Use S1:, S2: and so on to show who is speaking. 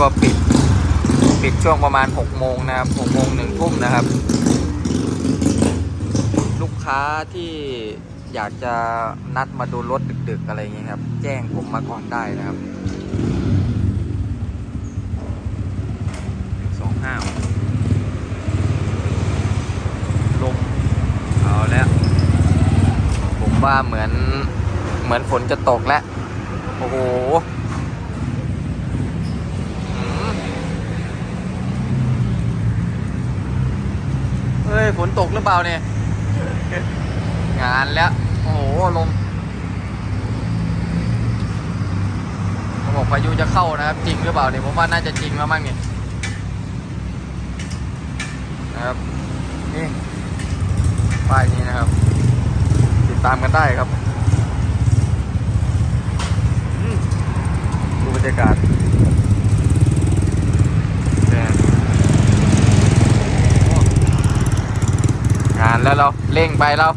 S1: ก็ปิด ปิดช่วงประมาณ6โมงนะครับ6โมงหนึ่งทุ่มนะครับ ลูกค้าที่อยากจะนัดมาดูรถดึก ๆ อะไรอย่างเงี้ยครับ แจ้งผมมาก่อนได้นะครับสองห้าลมเอาแล้ว ผมว่าเหมือนเหมือนฝนจะตกแล้ว โอ้โหอืม เฮ้ยฝนตกหรือเปล่าเนี่ย งานแล้ว โอ้โหลมเขาบอกพายุจะเข้านะครับ จริงหรือเปล่าเนี่ยผมว่าน่าจะจริงแล้วมั้งเนี่ยนะครับนี่ป้ายนี้นะครับ ติดตามกันได้ครับดูบรรยากาศแดดโอ้งานแล้วเราเร่งไปเรา